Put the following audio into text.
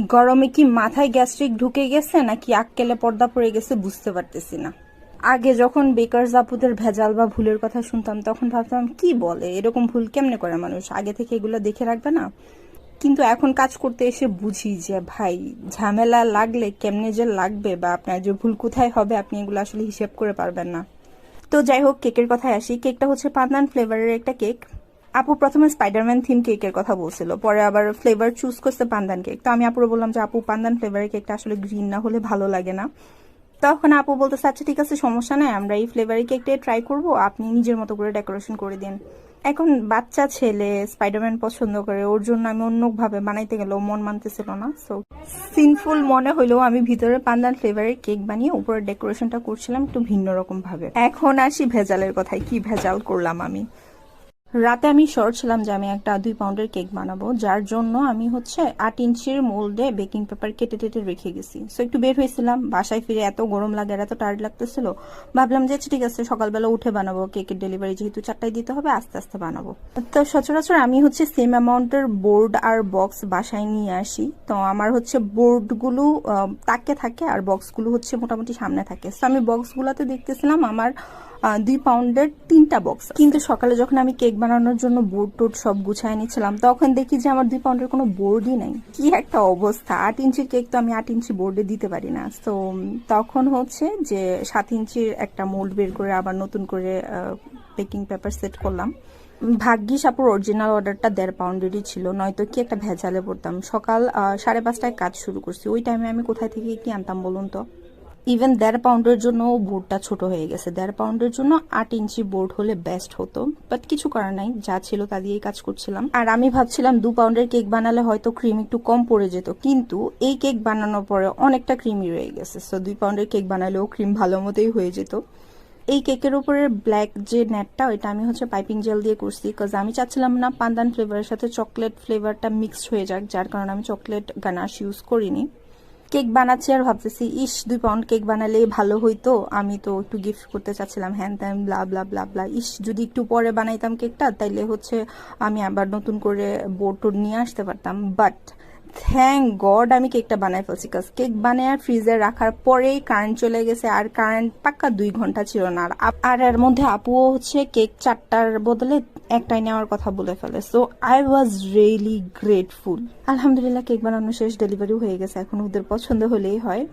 গরমে কি মাথায় গ্যাস্ট্রিক ঢুকে গেছে নাকি আক্কেলে পর্দা পড়ে গেছে বুঝতে পারতেছি না। আগে যখন বেকার জাপুদের ভেজাল বা ভুলের কথা শুনতাম, তখন ভাবতাম, কি বলে? এরকম ভুল কেমনে করে মানুষ? আগে থেকে এগুলো দেখে রাখবে না? কিন্তু এখন কাজ করতে এসে বুঝি যে, ভাই, ঝামেলা লাগলে কেমনে যে লাগবে বা আপনার যে ভুল কোথায় হবে, আপনি এগুলো আসলে হিসেব করে পারবেন না। তো যাই হোক, কেকের কথায় আসি। কেকটা হচ্ছে পান্দান ফ্লেভারের একটা কেক। আপু প্রথমে স্পাইডারম্যান থিম কেকের কথা বলছিল, পরে আবার ফ্লেভার চুজ করছে পান্দান কেক তো আমি আপুরে বললাম যে, আপু পান্দান ফ্লেভারের কেকটা আসলে গ্রিন না হলে ভালো লাগে না। তখন আপু বলতেছে আচ্ছা ঠিক আছে, সমস্যা নাই, আমরা এই ফ্লেভারের কেকটা ট্রাই করব, আপনি নিজের মতো করে ডেকোরেশন করে দিন। এখন বাচ্চা ছেলে স্পাইডারম্যান পছন্দ করে, ওর জন্য আমি অন্যভাবে বানাইতে গেলেও মন মানতেছিল না। সো সিনফুল মনে হলেও আমি ভিতরে পান্দান ফ্লেভারের কেক বানিয়ে উপরে ডেকোরেশনটা করছিলাম একটু ভিন্ন রকম ভাবে। এখন আসি ভেজালের কথায়, কি ভেজাল করলাম আমি? রাতে আমি শর্ট ছিলাম যে আমি একটা দুই পাউন্ডের কেক বানাবো যার জন্য আমি হচ্ছে আট ইঞ্চির মোল্ডে বেকিং পেপার কেটে টেটে রেখে গেছি। সো একটু বের হয়েছিলাম বাসায় ফিরে এত গরম লাগে আর এত টায়ার্ড লাগতেছিল ভাবলাম যে আচ্ছা, ঠিক আছে সকালবেলা উঠে বানাবো কেকের ডেলিভারি যেহেতু চারটায় দিতে হবে আস্তে আস্তে বানাবো। তো সচরাচর আমি হচ্ছে সেম অ্যামাউন্টের বোর্ড আর বক্স বাসায় নিয়ে আসি। তো আমার হচ্ছে বোর্ডগুলো তাকে থাকে আর বক্সগুলো হচ্ছে মোটামুটি সামনে থাকে। সো আমি বক্সগুলোতে দেখতেছিলাম আমার দুই পাউন্ডের তিনটা বক্স কিন্তু সকালে যখন আমি কেক বানানোর জন্য বোর্ড টোড সব গুছায় নিচ্ছিলাম। তখন দেখি যে আমার দুই পাউন্ডের কোনো বোর্ডই নাই। কি একটা অবস্থা। আট ইঞ্চির কেক তো আমি আট ইঞ্চি বোর্ডে দিতে পারি না। তো তখন হচ্ছে যে সাত ইঞ্চির একটা মোল্ড বের করে আবার নতুন করে বেকিং পেপার সেট করলাম। ভাগ্যিস আপুর অরিজিনাল অর্ডারটা দেড় পাউন্ডেরই ছিল। নয়তো কি একটা ভেজালে পড়তাম। সকাল সাড়ে পাঁচটায় কাজ শুরু করছি। ওই টাইমে আমি কোথায় থেকে কি আনতাম বলুন তো? ইভেন দেড় পাউন্ডের জন্য বোর্ডটা ছোট হয়ে গেছে। দেড় পাউন্ডের জন্য আট ইঞ্চি বোর্ড হলে বেস্ট হতো। বাট কিছু করার নাই, যা ছিল তা দিয়েই কাজ করছিলাম। আর আমি ভাবছিলাম দু পাউন্ডের কেক বানালে হয়তো ক্রিম একটু কম পড়ে যেত। কিন্তু এই কেক বানানোর পরে অনেকটা ক্রিমই রয়ে গেছে। সো দুই পাউন্ডের কেক বানালেও ক্রিম ভালো মতোই হয়ে যেত। এই কেকের উপরে ব্ল্যাক যে নেটটা ওইটা আমি হচ্ছে পাইপিং জেল দিয়ে করছি। বিকজ আমি চাচ্ছিলাম না পান্দান ফ্লেভারের সাথে চকলেট ফ্লেভারটা মিক্সড হয়ে যাক, যার কারণে আমি চকলেট গানাশ ইউজ করিনি। কেক বানাচ্ছি আর ভাবতেছি ইস দুই পাউন্ড কেক বানালে ভালো হইতো। আমি তো একটু গিফট করতে চাচ্ছিলাম হ্যান ত্যান ব্লা ব্লা ব্লা ব্লা ইস যদি একটু পরে বানাইতাম কেকটা, তাইলে হচ্ছে আমি আবার নতুন করে বোর্ড নিয়ে আসতে পারতাম। বাট থ্যাংক গড আমি কেকটা বানাই ফেলছি কাজ কেক বানায় আর ফ্রিজে রাখার পরেই কারেন্ট চলে গেছে, আর কারেন্ট পাক্কা দুই ঘণ্টা ছিল না। আর আর এর মধ্যে আপুও হচ্ছে কেক চারটার বদলে একটাই নেওয়ার কথা বলে ফেলে। So I was really grateful আলহামদুলিল্লাহ কেক বানানো শেষ ডেলিভারিও হয়ে গেছে। এখন ওদের পছন্দ হলেই হয়।